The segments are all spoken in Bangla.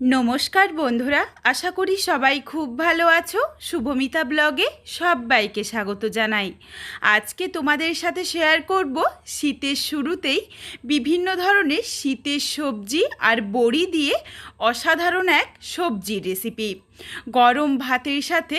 নমস্কার বন্ধুরা, আশা করি সবাই খুব ভালো আছো। শুভমিতা ব্লগে সবাইকে স্বাগত জানাই। আজকে তোমাদের সাথে শেয়ার করব শীতের শুরুতেই বিভিন্ন ধরনের শীতের সবজি আর বড়ি দিয়ে অসাধারণ এক সবজির রেসিপি গরম ভাতের সাথে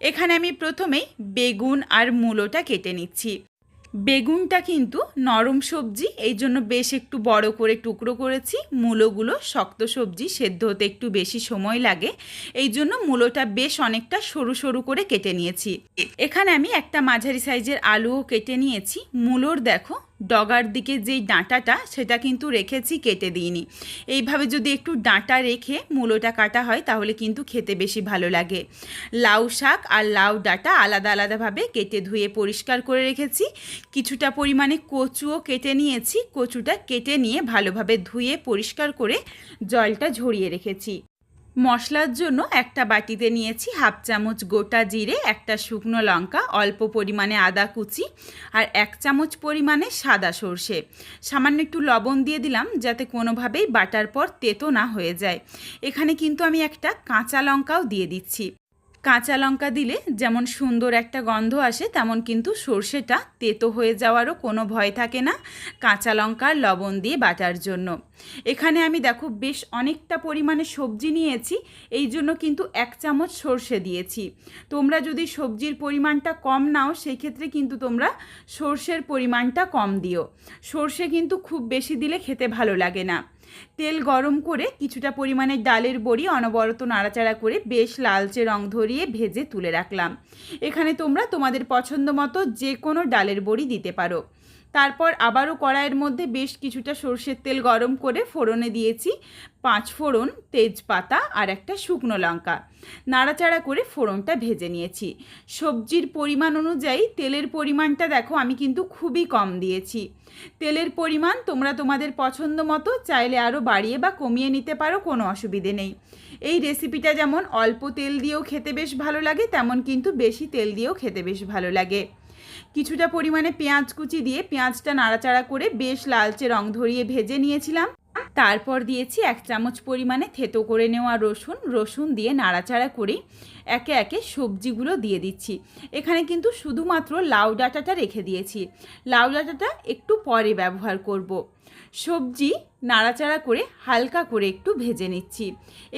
এখানে আমি প্রথমেই বেগুন আর মূলোটা কেটে নিচ্ছি। বেগুনটা কিন্তু নরম সবজি, এই জন্য বেশ একটু বড় করে টুকরো করেছি। মূলোগুলো শক্ত সবজি, সেদ্ধ হতে একটু বেশি সময় লাগে। এই জন্য মূলোটা বেশ অনেকটা সরু সরু করে কেটে নিয়েছি। এখানে আমি একটা মাঝারি সাইজের আলুও কেটে নিয়েছি। মূলোর দেখো ডগার দিকে যেই ডাঁটাটা, সেটা কিন্তু রেখেছি, কেটে দিইনি। এইভাবে যদি একটু ডাঁটা রেখে মূলোটা কাটা হয়, তাহলে কিন্তু খেতে বেশি ভালো লাগে। লাউ শাক আর লাউ ডাঁটা আলাদা আলাদাভাবে কেটে ধুয়ে পরিষ্কার করে রেখেছি। কিছুটা পরিমাণে কচুও কেটে নিয়েছি। কচুটা কেটে নিয়ে ভালোভাবে ধুয়ে পরিষ্কার করে জলটা ঝরিয়ে রেখেছি। মশলার জন্য একটা বাটিতে নিয়েছি হাফ চামচ গোটা জিরে, একটা শুকনো লঙ্কা, অল্প পরিমাণে আদা কুচি আর এক চামচ পরিমাণে সাদা সর্ষে। সামান্য একটু লবণ দিয়ে দিলাম যাতে কোনোভাবেই বাটার পর তেতো না হয়ে যায়। এখানে কিন্তু আমি একটা কাঁচা লঙ্কাও দিয়ে দিচ্ছি। কাঁচা লঙ্কা দিলে যেমন সুন্দর একটা গন্ধ আসে, তেমন কিন্তু সর্ষেটা তেতো হয়ে যাওয়ারও কোনো ভয় থাকে না, কাঁচা লঙ্কার লবণ দিয়ে বাটার জন্য। এখানে আমি দেখো বেশ অনেকটা পরিমাণে সবজি নিয়েছি, এই জন্য কিন্তু এক চামচ সর্ষে দিয়েছি। তোমরা যদি সবজির পরিমাণটা কম নাও সেই ক্ষেত্রে কিন্তু তোমরা সর্ষের পরিমাণটা কম দিও। সর্ষে কিন্তু খুব বেশি দিলে খেতে ভালো লাগে না। তেল গরম করে কিছুটা পরিমাণে ডালের বড়ি অনবরত নাড়াচাড়া করে বেশ লালচে রং ধরিয়ে ভেজে তুলে রাখলাম। এখানে তোমরা তোমাদের পছন্দ মতো যে কোনো ডালের বড়ি দিতে পারো। তারপর আবারও কড়াইয়ের মধ্যে বেশ কিছুটা সর্ষের তেল গরম করে ফোড়নে দিয়েছি। পাঁচ ফোড়ন, তেজপাতা আর একটা শুকনো লঙ্কা। নাড়াচাড়া করে ফোড়নটা ভেজে নিয়েছি। সবজির পরিমাণ অনুযায়ী তেলের পরিমাণটা দেখো আমি কিন্তু খুবই কম দিয়েছি। তেলের পরিমাণ তোমরা তোমাদের পছন্দ মতো চাইলে আরও বাড়িয়ে বা কমিয়ে নিতে পারো, কোনো অসুবিধে নেই। এই রেসিপিটা যেমন অল্প তেল দিয়েও খেতে বেশ ভালো লাগে, তেমন কিন্তু বেশি তেল দিয়েও খেতে বেশ ভালো লাগে। কিছুটা পরিমাণে পেঁয়াজ কুচি দিয়ে পেঁয়াজটা নাড়াচাড়া করে বেশ লালচে রং ধরিয়ে ভেজে নিয়েছিলাম। তারপর দিয়েছি এক চামচ পরিমাণে থেতো করে নেওয়া রসুন। রসুন দিয়ে নাড়াচাড়া করে একে একে সবজিগুলো দিয়ে দিচ্ছি। এখানে কিন্তু শুধুমাত্র লাউ ডাঁটাটা রেখে দিয়েছি। লাউ ডাঁটাটা একটু পরে ব্যবহার করব। সবজি নাড়াচাড়া করে হালকা করে একটু ভেজে নিচ্ছি।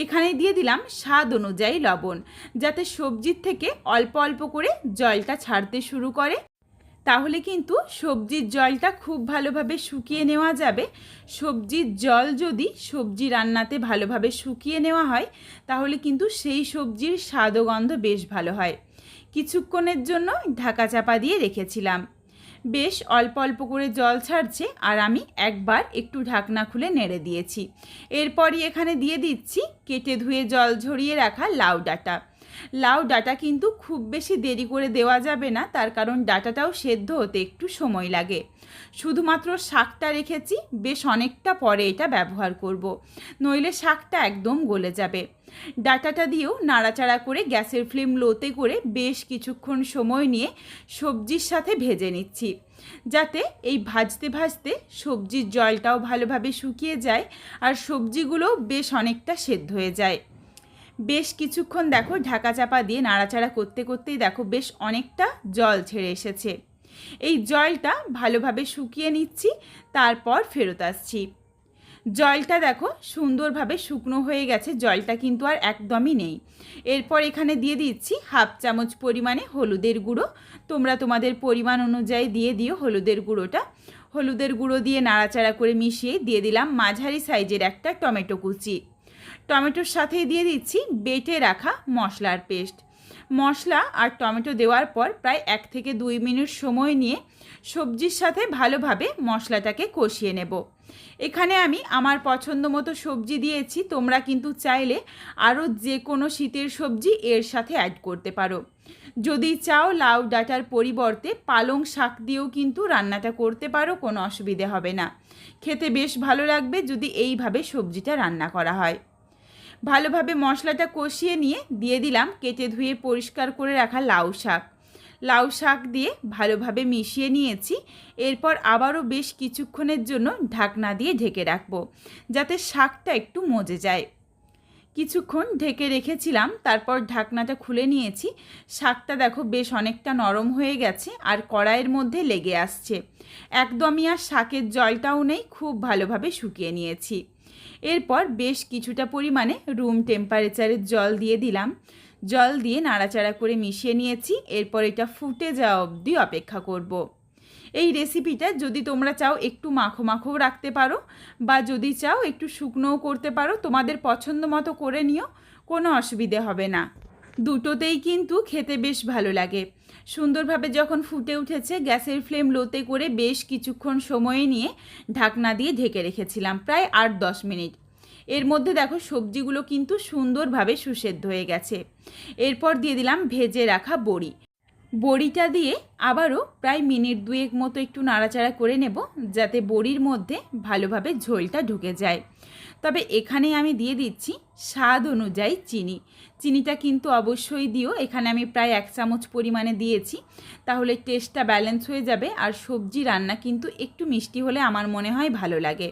এখানে দিয়ে দিলাম স্বাদ অনুযায়ী লবণ, যাতে সবজির থেকে অল্প অল্প করে জলটা ছাড়তে শুরু করে। তাহলে কিন্তু সবজির জলটা খুব ভালোভাবে শুকিয়ে নেওয়া যাবে। সবজির জল যদি সবজি রান্নাতে ভালোভাবে শুকিয়ে নেওয়া হয়, তাহলে কিন্তু সেই সবজির স্বাদ ও গন্ধ বেশ ভালো হয়। কিছুক্ষণের জন্য ঢাকা চাপা দিয়ে রেখেছিলাম। বেশ অল্প অল্প করে জল ছাড়ছে আর আমি একবার একটু ঢাকনা খুলে নেড়ে দিয়েছি। এরপরই এখানে দিয়ে দিচ্ছি কেটে ধুয়ে জল ঝরিয়ে রাখা লাউ ডাঁটা। লাউ ডাটা কিন্তু খুব বেশি দেরি করে দেওয়া যাবে না, তার কারণ ডাটাটাও সেদ্ধ হতে একটু সময় লাগে। শুধুমাত্র শাকটা রেখেছি, বেশ অনেকটা পরে এটা ব্যবহার করব। নইলে শাকটা একদম গলে যাবে। ডাটাটা দিয়েও নাড়াচাড়া করে গ্যাসের ফ্লেম লোতে করে বেশ কিছুক্ষণ সময় নিয়ে সবজির সাথে ভেজে নিচ্ছি। যাতে এই ভাজতে ভাজতে সবজির জলটাও ভালোভাবে শুকিয়ে যায় আর সবজিগুলোও বেশ অনেকটা সেদ্ধ হয়ে যায়। বেশ কিছুক্ষণ দেখো ঢাকা চাপা দিয়ে নাড়াচাড়া করতে করতেই দেখো বেশ অনেকটা জল ছেড়ে এসেছে। এই জলটা ভালোভাবে শুকিয়ে নিচ্ছি, তারপর ফেরত আসছি। জলটা দেখো সুন্দরভাবে শুকনো হয়ে গেছে, জলটা কিন্তু আর একদমই নেই। এরপর এখানে দিয়ে দিচ্ছি হাফ চামচ পরিমাণে হলুদের গুঁড়ো। তোমরা তোমাদের পরিমাণ অনুযায়ী দিয়ে দিও হলুদের গুঁড়োটা। হলুদের গুঁড়ো দিয়ে নাড়াচাড়া করে মিশিয়ে দিয়ে দিলাম মাঝারি সাইজের একটা টমেটো কুচি। টমেটোর সাথেই দিয়ে দিচ্ছি বেটে রাখা মশলার পেস্ট। মশলা আর টমেটো দেওয়ার পর প্রায় এক থেকে দুই মিনিট সময় নিয়ে সবজির সাথে ভালোভাবে মশলাটাকে কষিয়ে নেব। এখানে আমি আমার পছন্দ মতো সবজি দিয়েছি, তোমরা কিন্তু চাইলে আরও যে কোনো শীতের সবজি এর সাথে অ্যাড করতে পারো। যদি চাও লাউ ডাঁটার পরিবর্তে পালং শাক দিয়েও কিন্তু রান্নাটা করতে পারো, কোনো অসুবিধে হবে না। খেতে বেশ ভালো লাগবে যদি এইভাবে সবজিটা রান্না করা হয়। ভালোভাবে মশলাটা কষিয়ে নিয়ে দিয়ে দিলাম, কেটে ধুয়ে পরিষ্কার করে রাখা লাউ শাক। লাউ শাক দিয়ে ভালোভাবে মিশিয়ে নিয়েছি, এরপর আবারও বেশ কিছুক্ষণের জন্য ঢাকনা দিয়ে ঢেকে রাখব, যাতে শাকটা একটু মজে যায়। কিছুক্ষণ ঢেকে রেখেছিলাম, তারপর ঢাকনাটা খুলে নিয়েছি। শাকটা দেখো বেশ অনেকটা নরম হয়ে গেছে আর কড়াইয়ের মধ্যে লেগে আসছে। একদমই আর শাকের জলটাও নেই, খুব ভালোভাবে শুকিয়ে নিয়েছি। এরপর বেশ কিছুটা পরিমাণে রুম টেম্পারেচারের জল দিয়ে দিলাম জল দিয়ে নাড়াচাড়া করে মিশিয়ে নিয়েছি, এরপর এটা ফুটে যাওয়া অবধি অপেক্ষা করব। এই রেসিপিটা যদি তোমরা চাও একটু মাখো মাখোও রাখতে পারো, বা যদি চাও একটু শুকনোও করতে পারো, তোমাদের পছন্দ মতো করে নিও, কোনো অসুবিধে হবে না দুটোতেই কিন্তু খেতে বেশ ভালো লাগে। সুন্দরভাবে যখন ফুটে উঠেছে, গ্যাসের ফ্লেম লোতে করে বেশ কিছুক্ষণ সময় নিয়ে ঢাকনা দিয়ে ঢেকে রেখেছিলাম, প্রায় আট দশ মিনিট। এর মধ্যে দেখো সবজিগুলো কিন্তু সুন্দরভাবে সুসেদ্ধ হয়ে গেছে। এরপর দিয়ে দিলাম ভেজে রাখা বড়ি। বড়িটা দিয়ে আবারও প্রায় মিনিট দুয়েক মতো একটু নাড়াচাড়া করে নেব, যাতে বড়ির মধ্যে ভালোভাবে ঝোলটা ঢুকে যায়। তবে এখানে আমি দিয়ে দিচ্ছি স্বাদ অনুযায়ী চিনি। চিনিটা কিন্তু অবশ্যই দিও। এখানে আমি প্রায় এক চামচ পরিমাণে দিয়েছি। তাহলে টেস্টটা ব্যালেন্স হয়ে যাবে আর সবজি রান্না কিন্তু একটু মিষ্টি হলে আমার মনে হয় ভালো লাগে।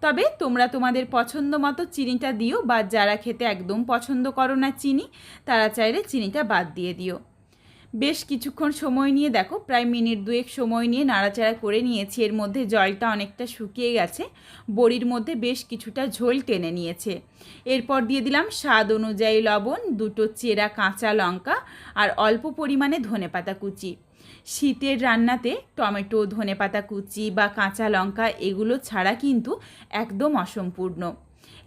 তবে তোমরা তোমাদের পছন্দ মতো চিনিটা দিও বা যারা খেতে একদম পছন্দ করো না চিনি, তারা চাইলে চিনিটা বাদ দিয়ে দিও। বেশ কিছুক্ষণ সময় নিয়ে, দেখো, প্রায় মিনিট দুয়েক সময় নিয়ে নাড়াচাড়া করে নিয়েছি। এর মধ্যে জলটা অনেকটা শুকিয়ে গেছে। বড়ির মধ্যে বেশ কিছুটা ঝোল টেনে নিয়েছে। এরপর দিয়ে দিলাম স্বাদ অনুযায়ী লবণ, দুটো চেরা কাঁচা লঙ্কা আর অল্প পরিমাণে ধনেপাতা কুচি। শীতের রান্নাতে টমেটো, ধনেপাতা কুচি বা কাঁচা লঙ্কা, এগুলো ছাড়া কিন্তু একদম অসম্পূর্ণ।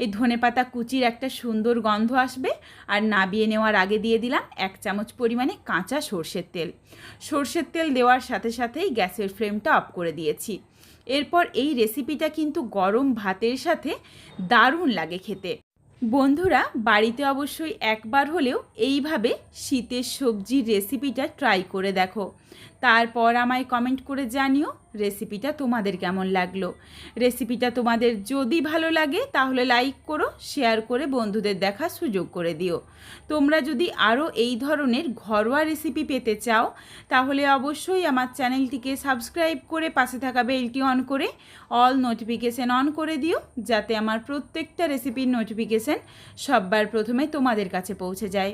এই ধনেপাতা কুচির একটা সুন্দর গন্ধ আসবে। আর নাবিয়ে নেওয়ার আগে দিয়ে দিলাম এক চামচ পরিমাণে কাঁচা সর্ষের তেল। সর্ষের তেল দেওয়ার সাথে সাথেই গ্যাসের ফ্লেমটা অফ করে দিয়েছি। এরপর এই রেসিপিটা কিন্তু গরম ভাতের সাথে দারুণ লাগে খেতে। বন্ধুরা, বাড়িতে অবশ্যই একবার হলেও এইভাবে শীতের সবজির রেসিপিটা ট্রাই করে দেখো। তারপর আমায় কমেন্ট করে জানিও রেসিপিটা তোমাদের কেমন লাগল। রেসিপিটা তোমাদের যদি ভালো লাগে তাহলে লাইক করো শেয়ার করে বন্ধুদের দেখার সুযোগ করে দিও। তোমরা যদি আরও এই ধরনের ঘরোয়া রেসিপি পেতে চাও, তাহলে অবশ্যই আমার চ্যানেলটিকে সাবস্ক্রাইব করে পাশে থাকা বেলটি অন করে অল নোটিফিকেশান অন করে দিও, যাতে আমার প্রত্যেকটা রেসিপির নোটিফিকেশান সববার প্রথমে তোমাদের কাছে পৌঁছে যায়।